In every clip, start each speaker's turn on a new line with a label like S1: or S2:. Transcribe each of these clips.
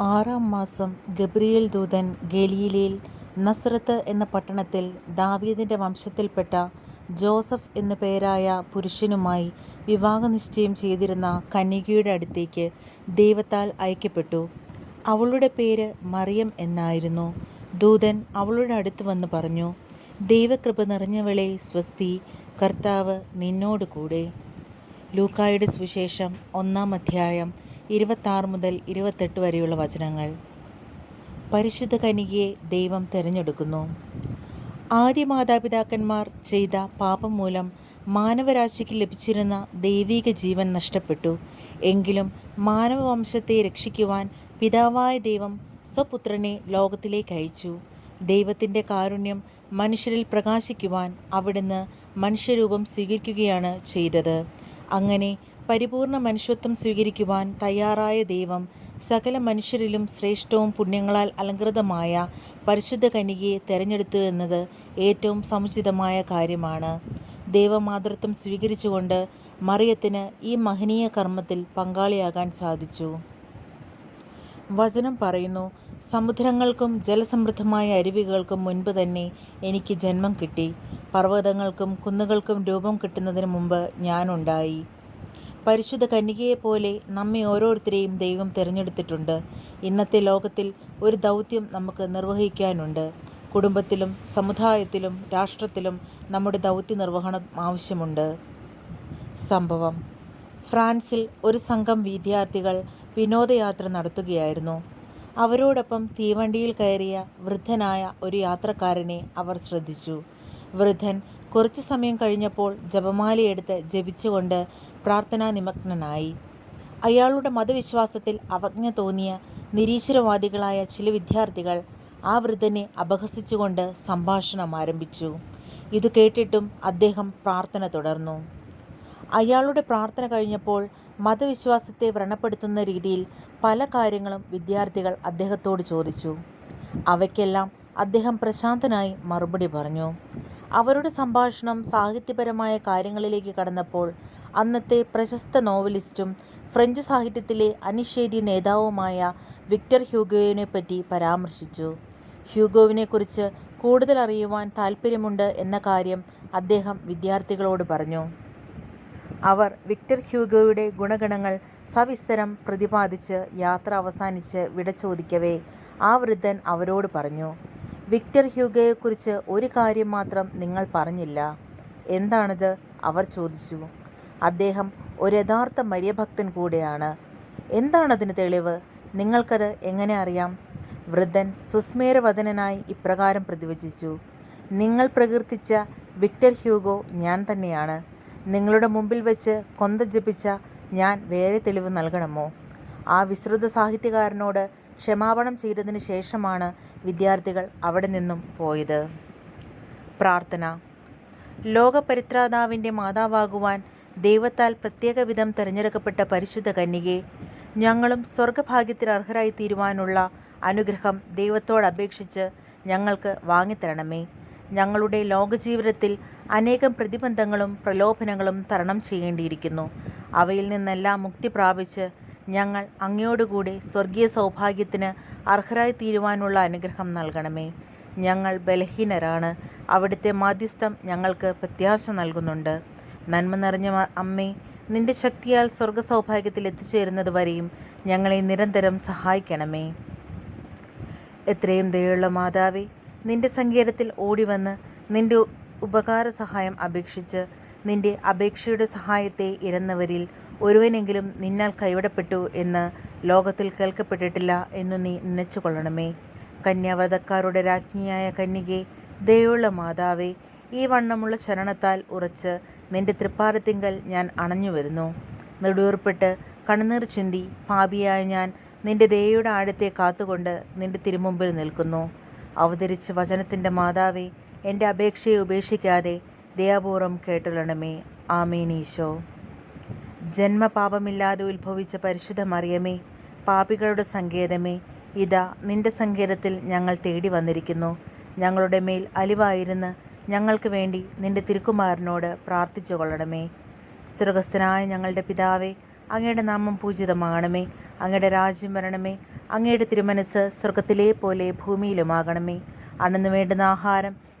S1: ആറാം മാസം ഗബ്രിയേൽ ദൂതൻ ഗലീലയിൽ നസ്രത്ത് എന്ന പട്ടണത്തിൽ ദാവീദിന്റെ വംശത്തിൽപ്പെട്ട ജോസഫ് എന്നു പേരായ പുരുഷനുമായി വിവാഹനിശ്ചയം ചെയ്തിരുന്ന കന്യകയുടെ അടുത്തേക്ക് ദൈവത്താൽ അയക്കപ്പെട്ടു. അവളുടെ പേര് മറിയം എന്നായിരുന്നു. ദൂതൻ അവളുടെ അടുത്ത് വന്ന് പറഞ്ഞു, ദൈവകൃപ നിറഞ്ഞവളെ സ്വസ്തി, കർത്താവ് നിന്നോടുകൂടെ. ലൂക്കായുടെ സുവിശേഷം ഒന്നാം അദ്ധ്യായം ഇരുപത്താറ് മുതൽ ഇരുപത്തെട്ട് വരെയുള്ള വചനങ്ങൾ. പരിശുദ്ധ കനികയെ ദൈവം തിരഞ്ഞെടുക്കുന്നു ആദ്യ മാതാപിതാക്കന്മാർ ചെയ്ത പാപം മൂലം മാനവരാശിക്ക് ലഭിച്ചിരുന്ന ദൈവിക ജീവൻ നഷ്ടപ്പെട്ടു. എങ്കിലും മാനവവംശത്തെ രക്ഷിക്കുവാൻ പിതാവായ ദൈവം സ്വപുത്രനെ ലോകത്തിലേക്ക് അയച്ചു ദൈവത്തിന്റെ കാരുണ്യം മനുഷ്യരിൽ പ്രകാശിക്കുവാൻ അവിടുന്ന് മനുഷ്യരൂപം സ്വീകരിക്കുകയാണ് ചെയ്തത്. അങ്ങനെ പരിപൂർണ മനുഷ്യത്വം സ്വീകരിക്കുവാൻ തയ്യാറായ ദൈവം സകല മനുഷ്യരിലും ശ്രേഷ്ഠവും പുണ്യങ്ങളാൽ അലങ്കൃതമായ പരിശുദ്ധ കനികയെ തെരഞ്ഞെടുത്തു എന്നത് ഏറ്റവും സമുചിതമായ കാര്യമാണ്. ദൈവമാതൃത്വം സ്വീകരിച്ചുകൊണ്ട് മറിയത്തിന് ഈ മഹനീയ കർമ്മത്തിൽ പങ്കാളിയാകാൻ സാധിച്ചു. വചനം പറയുന്നു, സമുദ്രങ്ങൾക്കും ജലസമൃദ്ധമായ അരുവികൾക്കും മുൻപ് തന്നെ എനിക്ക് ജന്മം കിട്ടി. പർവതങ്ങൾക്കും കുന്നുകൾക്കും രൂപം കിട്ടുന്നതിന് മുമ്പ് ഞാൻ ഉണ്ടായി. പരിശുദ്ധ കന്യകയെപ്പോലെ നമ്മെ ഓരോരുത്തരെയും ദൈവം തിരഞ്ഞെടുത്തിട്ടുണ്ട് ഇന്നത്തെ ലോകത്തിൽ ഒരു ദൗത്യം നമുക്ക് നിർവഹിക്കാനുണ്ട്. കുടുംബത്തിലും സമുദായത്തിലും രാഷ്ട്രത്തിലും നമ്മുടെ ദൗത്യ നിർവഹണം ആവശ്യമുണ്ട്. സംഭവം ഫ്രാൻസിൽ ഒരു സംഘം വിദ്യാർത്ഥികൾ വിനോദയാത്ര നടത്തുകയായിരുന്നു. അവരോടൊപ്പം തീവണ്ടിയിൽ കയറിയ വൃദ്ധനായ ഒരു യാത്രക്കാരനെ അവർ ശ്രദ്ധിച്ചു. വൃദ്ധൻ കുറച്ചു സമയം കഴിഞ്ഞപ്പോൾ ജപമാലയെടുത്ത് ജപിച്ചുകൊണ്ട് പ്രാർത്ഥനാ നിമഗ്നനായി അയാളുടെ മതവിശ്വാസത്തിൽ അവജ്ഞ തോന്നിയ നിരീശ്വരവാദികളായ ചില വിദ്യാർത്ഥികൾ ആ വൃദ്ധനെ അപഹസിച്ചുകൊണ്ട് സംഭാഷണം ആരംഭിച്ചു. ഇത് കേട്ടിട്ടും അദ്ദേഹം പ്രാർത്ഥന തുടർന്നു. അയാളുടെ പ്രാർത്ഥന കഴിഞ്ഞപ്പോൾ മതവിശ്വാസത്തെ വ്രണപ്പെടുത്തുന്ന രീതിയിൽ പല കാര്യങ്ങളും വിദ്യാർത്ഥികൾ അദ്ദേഹത്തോട് ചോദിച്ചു. അവയ്ക്കെല്ലാം അദ്ദേഹം പ്രശാന്തനായി മറുപടി പറഞ്ഞു. അവരുടെ സംഭാഷണം സാഹിത്യപരമായ കാര്യങ്ങളിലേക്ക് കടന്നപ്പോൾ അന്നത്തെ പ്രശസ്ത നോവലിസ്റ്റും ഫ്രഞ്ച് സാഹിത്യത്തിലെ അനിഷേധ്യ നേതാവുമായ വിക്ടർ ഹ്യൂഗോയെപ്പറ്റി പരാമർശിച്ചു. ഹ്യൂഗോവിനെക്കുറിച്ച് കൂടുതൽ അറിയുവാൻ താൽപ്പര്യമുണ്ട് എന്ന കാര്യം അദ്ദേഹം വിദ്യാർത്ഥികളോട് പറഞ്ഞു. അവർ വിക്ടർ ഹ്യൂഗോയുടെ ഗുണഗണങ്ങൾ സവിസ്തരം പ്രതിപാദിച്ച് യാത്ര അവസാനിച്ച് വിട ചോദിക്കവേ ആ വൃദ്ധൻ അവരോട് പറഞ്ഞു, വിക്ടർ ഹ്യൂഗയെക്കുറിച്ച് ഒരു കാര്യം മാത്രം നിങ്ങൾ പറഞ്ഞില്ല. എന്താണിത് അവർ ചോദിച്ചു. അദ്ദേഹം ഒരു യഥാർത്ഥ മര്യഭക്തൻ കൂടെയാണ്. എന്താണതിന് തെളിവ്? നിങ്ങൾക്കത് എങ്ങനെ അറിയാം? വൃദ്ധൻ സുസ്മേരവദനായി ഇപ്രകാരം പ്രതിവചിച്ചു, നിങ്ങൾ പ്രകീർത്തിച്ച വിക്ടർ ഹ്യൂഗോ ഞാൻ തന്നെയാണ്. നിങ്ങളുടെ മുമ്പിൽ വെച്ച് കൊന്ത ജപിച്ച ഞാൻ വേറെ തെളിവ് നൽകണമോ? ആ വിശ്രുത സാഹിത്യകാരനോട് ക്ഷമാപണം ചെയ്തതിന് ശേഷമാണ് വിദ്യാർത്ഥികൾ അവിടെ നിന്നും പോയത്. പ്രാർത്ഥന ലോകപരിത്രാതാവിന്റെ മാതാവാകുവാൻ ദൈവത്താൽ പ്രത്യേക വിധം തിരഞ്ഞെടുക്കപ്പെട്ട പരിശുദ്ധ കന്യകെ ഞങ്ങളും സ്വർഗഭാഗ്യത്തിന് അർഹരായി തീരുവാനുള്ള അനുഗ്രഹം ദൈവത്തോട് ദൈവത്തോടപേക്ഷിച്ച് ഞങ്ങൾക്ക് വാങ്ങിത്തരണമേ. ഞങ്ങളുടെ ലോകജീവിതത്തിൽ അനേകം പ്രതിബന്ധങ്ങളും പ്രലോഭനങ്ങളും തരണം ചെയ്യേണ്ടിയിരിക്കുന്നു. അവയിൽ നിന്നെല്ലാം മുക്തി പ്രാപിച്ച് ഞങ്ങൾ അങ്ങയോടുകൂടി സ്വർഗീയ സൗഭാഗ്യത്തിന് അർഹരായി തീരുവാനുള്ള അനുഗ്രഹം നൽകണമേ. ഞങ്ങൾ ബലഹീനരാണ്. അവിടുത്തെ മാധ്യസ്ഥം ഞങ്ങൾക്ക് പ്രത്യാശ നൽകുന്നുണ്ട്. നന്മ നിറഞ്ഞ അമ്മേ, നിന്റെ ശക്തിയാൽ സ്വർഗ സൗഭാഗ്യത്തിൽ എത്തിച്ചേരുന്നത് വരെയും ഞങ്ങളെ നിരന്തരം സഹായിക്കണമേ. എത്രയും ദയുള്ള മാതാവേ, നിന്റെ സങ്കേതത്തിൽ ഓടിവന്ന് നിന്റെ ഉപകാര സഹായം അപേക്ഷിച്ച് നിന്റെ അപേക്ഷയുടെ സഹായത്തെ ഇരന്നവരിൽ ഒരുവനെങ്കിലും നിന്നാൽ കൈവിടപ്പെട്ടു എന്ന് ലോകത്തിൽ കേൾക്കപ്പെട്ടിട്ടില്ല എന്നു നീ നനച്ചുകൊള്ളണമേ. കന്യാവധക്കാരുടെ രാജ്ഞിയായ കന്യകെ ദയുള്ള മാതാവേ, ഈ വണ്ണമുള്ള ശരണത്താൽ ഉറച്ച് നിന്റെ തൃപ്പാരത്തിങ്കൽ ഞാൻ അണഞ്ഞു വരുന്നു നെടുവേർപ്പെട്ട് കണ്ണുനീർ ചിന്തി പാപിയായ ഞാൻ നിന്റെ ദയയുടെ ആഴത്തെ കാത്തുകൊണ്ട് നിന്റെ തിരുമുമ്പിൽ നിൽക്കുന്നു. അവതരിച്ച വചനത്തിന്റെ മാതാവേ, എന്റെ അപേക്ഷയെ ഉപേക്ഷിക്കാതെ ദയാപൂർവം കേട്ടുള്ളണമേ ആമേനീശോ. ജന്മപാപമില്ലാതെ ഉത്ഭവിച്ച പരിശുദ്ധ മറിയമേ, പാപികളുടെ സങ്കേതമേ, ഇതാ നിന്റെ സങ്കേതത്തിൽ ഞങ്ങൾ തേടി വന്നിരിക്കുന്നു. ഞങ്ങളുടെ മേൽ അലിവായിരുന്ന് ഞങ്ങൾക്ക് വേണ്ടി നിന്റെ തിരുക്കുമാരനോട് പ്രാർത്ഥിച്ചു കൊള്ളണമേ. സ്വർഗസ്ഥനായ ഞങ്ങളുടെ പിതാവേ, അങ്ങയുടെ നാമം പൂജിതമാകണമേ. അങ്ങയുടെ രാജ്യം വരണമേ. അങ്ങയുടെ തിരുമനസ് സ്വർഗത്തിലെ പോലെ ഭൂമിയിലുമാകണമേ. അണന്നു വേണ്ടുന്ന ആഹാരം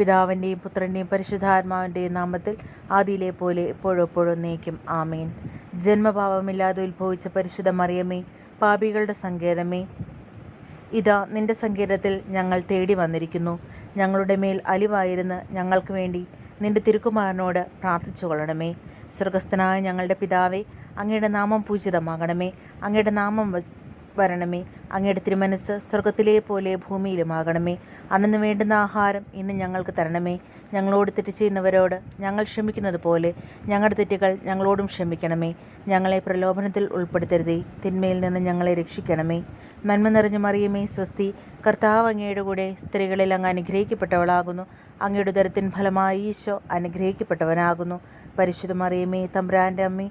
S1: പിതാവിന്റെയും പുത്രന്റെയും പരിശുദ്ധാത്മാവിന്റെയും നാമത്തിൽ ആദിയിലെ പോലെ എപ്പോഴും എപ്പോഴും നീക്കും ആമീൻ. ജന്മഭാവമില്ലാതെ ഉത്ഭവിച്ച പരിശുദ്ധ മറിയമേ പാപികളുടെ സങ്കേതമേ ഇതാ നിന്റെ സങ്കേതത്തിൽ ഞങ്ങൾ തേടി വന്നിരിക്കുന്നു. ഞങ്ങളുടെ മേൽ അലിവായിരുന്ന് ഞങ്ങൾക്ക് വേണ്ടി നിന്റെ തിരുക്കുമാരനോട് പ്രാർത്ഥിച്ചു കൊള്ളണമേ. സ്വർഗസ്ഥനായ ഞങ്ങളുടെ പിതാവേ അങ്ങയുടെ നാമം പൂജിതമാകണമേ. അങ്ങയുടെ നാമം വരണമേ. അങ്ങയുടെ തിരുമനസ് സ്വർഗത്തിലെ പോലെ ഭൂമിയിലുമാകണമേ. അന്നു വേണ്ടുന്ന ആഹാരം ഇന്ന് ഞങ്ങൾക്ക് തരണമേ. ഞങ്ങളോട് തെറ്റ് ചെയ്യുന്നവരോട് ഞങ്ങൾ ക്ഷമിക്കുന്നത് പോലെ ഞങ്ങളുടെ തെറ്റുകൾ ഞങ്ങളോടും ക്ഷമിക്കണമേ. ഞങ്ങളെ പ്രലോഭനത്തിൽ ഉൾപ്പെടുത്തരുതേ. തിന്മയിൽ നിന്ന് ഞങ്ങളെ രക്ഷിക്കണമേ. നന്മ നിറഞ്ഞു മറിയമേ സ്വസ്തി. കർത്താവ് അങ്ങയുടെ കൂടെ സ്ത്രീകളിൽ അങ്ങ് അനുഗ്രഹിക്കപ്പെട്ടവളാകുന്നു. അങ്ങയുടെ ഉദരത്തിൻ ഫലമായി ഈശോ അനുഗ്രഹിക്കപ്പെട്ടവനാകുന്നു. പരിശുദ്ധ മറിയമേ തമ്പ്രാന്റെ അമ്മേ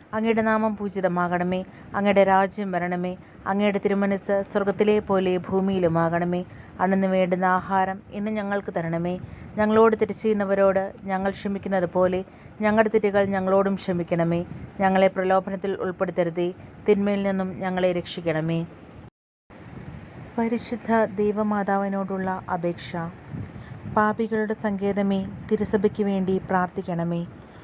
S1: അങ്ങയുടെ നാമം പൂജിതമാകണമേ. അങ്ങയുടെ രാജ്യം വരണമേ. അങ്ങയുടെ തിരുമനസ് സ്വർഗത്തിലെ പോലെ ഭൂമിയിലുമാകണമേ. അണുന്ന് വേണ്ടുന്ന ആഹാരം ഇന്ന് ഞങ്ങൾക്ക് തരണമേ. ഞങ്ങളോട് തിരിച്ചെയ്യുന്നവരോട് ഞങ്ങൾ ക്ഷമിക്കുന്നത് പോലെ ഞങ്ങളുടെ തെറ്റുകൾ ഞങ്ങളോടും ക്ഷമിക്കണമേ. ഞങ്ങളെ പ്രലോഭനത്തിൽ ഉൾപ്പെടുത്തരുതേ. തിന്മയിൽ നിന്നും ഞങ്ങളെ രക്ഷിക്കണമേ. പരിശുദ്ധ ദൈവമാതാവിനോടുള്ള അപേക്ഷ. പാപികളുടെ സങ്കേതമേ തിരുസഭയ്ക്ക് വേണ്ടി പ്രാർത്ഥിക്കണമേ.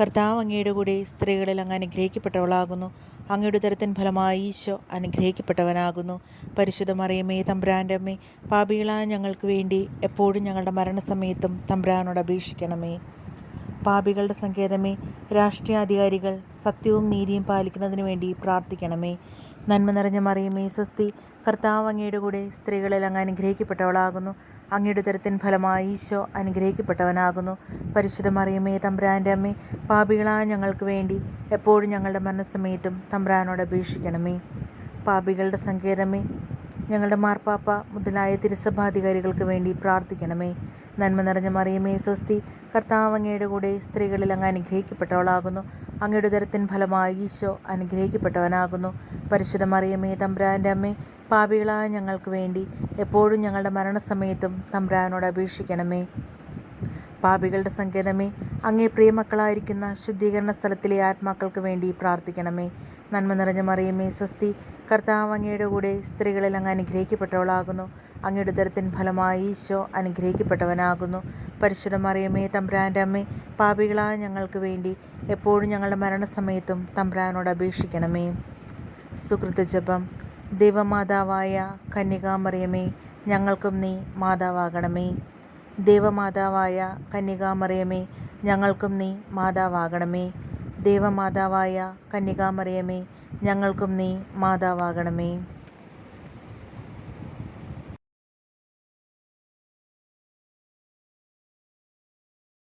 S1: കർത്താവ് അങ്ങയുടെ കൂടെ സ്ത്രീകളിൽ അങ്ങ് അനുഗ്രഹിക്കപ്പെട്ടവളാകുന്നു. അങ്ങയുടെ തരത്തിൻ ഫലമായി ഈശോ അനുഗ്രഹിക്കപ്പെട്ടവനാകുന്നു. പരിശുദ്ധ മറിയമേ തമ്പ്രാന്റെ അമ്മേ പാപികളായ ഞങ്ങൾക്ക് വേണ്ടി എപ്പോഴും ഞങ്ങളുടെ മരണസമയത്തും തമ്പ്രാനോട് അപേക്ഷിക്കണമേ. പാപികളുടെ സങ്കേതമേ രാഷ്ട്രീയാധികാരികൾ സത്യവും നീതിയും പാലിക്കുന്നതിന് വേണ്ടി പ്രാർത്ഥിക്കണമേ. നന്മ നിറഞ്ഞ മറിയമേ സ്വസ്തി കർത്താവ് അങ്ങയുടെ കൂടെ സ്ത്രീകളിൽ അങ്ങ് അനുഗ്രഹിക്കപ്പെട്ടവളാകുന്നു. അങ്ങയുടെ ഉദരത്തിൻ ഫലമായി ഈശോ അനുഗ്രഹിക്കപ്പെട്ടവനാകുന്നു. പരിശുദ്ധ മറിയമേ തമ്പ്രാന്റെ അമ്മേ പാപികളായ ഞങ്ങൾക്ക് വേണ്ടി എപ്പോഴും ഞങ്ങളുടെ മരണസമയത്തും തമ്പ്രാനോട് അപേക്ഷിക്കണമേ. പാപികളുടെ സങ്കേതമേ ഞങ്ങളുടെ മാർപ്പാപ്പ മുതലായ തിരുസഭാധികാരികൾക്ക് വേണ്ടി പ്രാർത്ഥിക്കണമേ. നന്മ നിറഞ്ഞ മറിയമേ സ്വസ്തി കർത്താവ് അങ്ങയുടെ കൂടെ സ്ത്രീകളിൽ അങ്ങ് അനുഗ്രഹിക്കപ്പെട്ടവളാകുന്നു. അങ്ങയുടെ ഉദരത്തിൻ ഫലമായി ഈശോ അനുഗ്രഹിക്കപ്പെട്ടവനാകുന്നു. പരിശുദ്ധ മറിയമേ തമ്പ്രാന്റെ അമ്മേ പാപികളായ ഞങ്ങൾക്ക് വേണ്ടി എപ്പോഴും ഞങ്ങളുടെ മരണസമയത്തും തമ്പ്രാനോട് അപേക്ഷിക്കണമേ. പാപികളുടെ സങ്കേതമേ അങ്ങേ പ്രിയമക്കളായിരിക്കുന്ന ശുദ്ധീകരണ സ്ഥലത്തിലെ ആത്മാക്കൾക്ക് വേണ്ടി പ്രാർത്ഥിക്കണമേ. നന്മ നിറഞ്ഞ മറിയമേ സ്വസ്തി കർത്താവ് അങ്ങയുടെ കൂടെ സ്ത്രീകളിൽ അങ്ങ് അനുഗ്രഹിക്കപ്പെട്ടവളാകുന്നു. അങ്ങയുടെ ഉദരത്തിൻ ഫലമായി ഈശോ അനുഗ്രഹിക്കപ്പെട്ടവനാകുന്നു. പരിശുദ്ധ മറിയമേ തമ്പ്രാന്റെ അമ്മേ പാപികളായ ഞങ്ങൾക്ക് വേണ്ടി എപ്പോഴും ഞങ്ങളുടെ മരണസമയത്തും തമ്പ്രാനോട് അപേക്ഷിക്കണമേ. സുഹൃത്ത് ജപം. ദൈവമാതാവായ കന്യകാമറിയമേ ഞങ്ങൾക്കും നീ മാതാവാകണമേ. ദേവമാതാവായ കന്യകാമറിയമേ ഞങ്ങൾക്കും നീ മാതാവാകണമേ. ദേവമാതാവായ കന്യകാമറിയമേ ഞങ്ങൾക്കും നീ മാതാവാകണമേ.